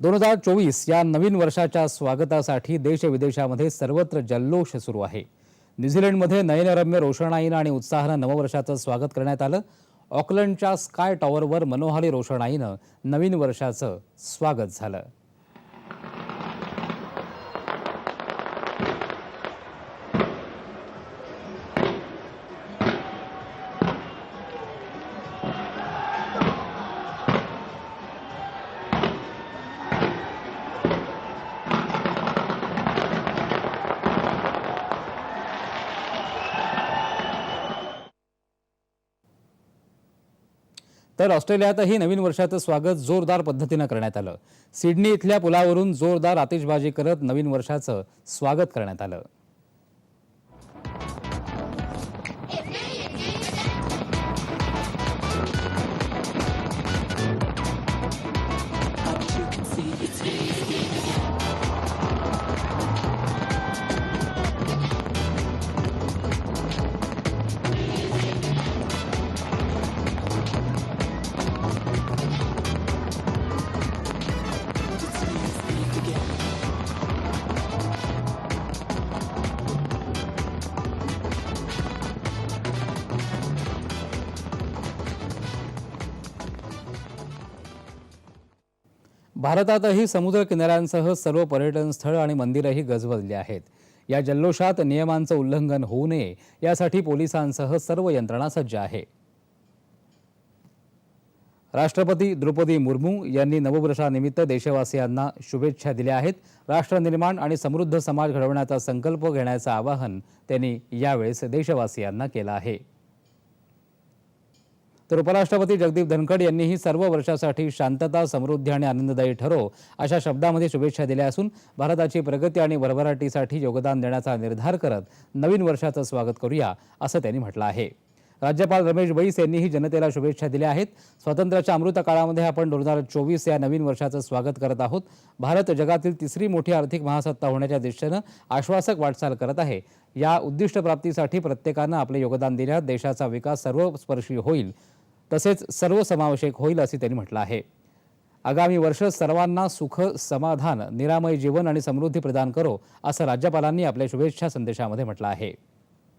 दोन हजार चोवीस या नवीन वर्षाच्या स्वागतासाठी देशविदेशामध्ये सर्वत्र जल्लोष सुरू आहे. न्यूझीलंडमध्ये नयनरम्य रोषणाईनं आणि उत्साहानं नववर्षाचं स्वागत करण्यात आलं. ऑकलंडच्या स्काय टॉवरवर मनोहारी रोषणाईनं नवीन वर्षाचं स्वागत झालं. तर ऑस्ट्रेलियातही नवीन वर्षाचं स्वागत जोरदार पद्धतीनं करण्यात आलं. सिडनी इथल्या पुलावरून जोरदार आतिषबाजी करत नवीन वर्षाचं स्वागत करण्यात आलं. भारतातही समुद्र किनाऱ्यांसह सर्व पर्यटन स्थळ आणि मंदिरही गजबजली आहेत. या जल्लोषात नियमांचं उल्लंघन होऊ नये यासाठी पोलिसांसह सर्व यंत्रणा सज्ज आहे. राष्ट्रपती द्रौपदी मुर्मू यांनी नववर्षानिमित्त देशवासियांना शुभेच्छा दिल्या आहेत. राष्ट्रनिर्माण आणि समृद्ध समाज घडवण्याचा संकल्प घेण्याचं आवाहन त्यांनी यावेळेस देशवासियांना केलं आहे. तर उपराष्ट्रपती जगदीप धनखड यांनीही सर्व वर्षासाठी शांतता समृद्धी आणि आनंददायी ठरो अशा शब्दामध्ये शुभेच्छा दिल्या असून भारताची प्रगती आणि भरभराटीसाठी योगदान देण्याचा निर्धार करत नवीन वर्षाचं स्वागत करूया असं त्यांनी म्हटलं आहे. राज्यपाल रमेश बैस यांनीही जनतेला शुभेच्छा दिल्या आहेत. स्वातंत्र्याच्या अमृत काळामध्ये आपण दोन हजार चोवीस या नवीन वर्षाचं स्वागत करत आहोत. भारत जगातील तिसरी मोठी आर्थिक महासत्ता होण्याच्या दिशेनं आश्वासक वाटचाल करत आहे. या उद्दिष्टप्राप्तीसाठी प्रत्येकानं आपले योगदान दिल्यास देशाचा विकास सर्वस्पर्शी होईल. तसेच सर्वसमावेशक होईल असे त्यांनी म्हटलं आहे. आगामी वर्ष सर्वांना सुख समाधान निरामय जीवन आणि समृद्धी प्रदान करो असं राज्यपालांनी आपल्या शुभेच्छा संदेशामध्ये म्हटलं आहे.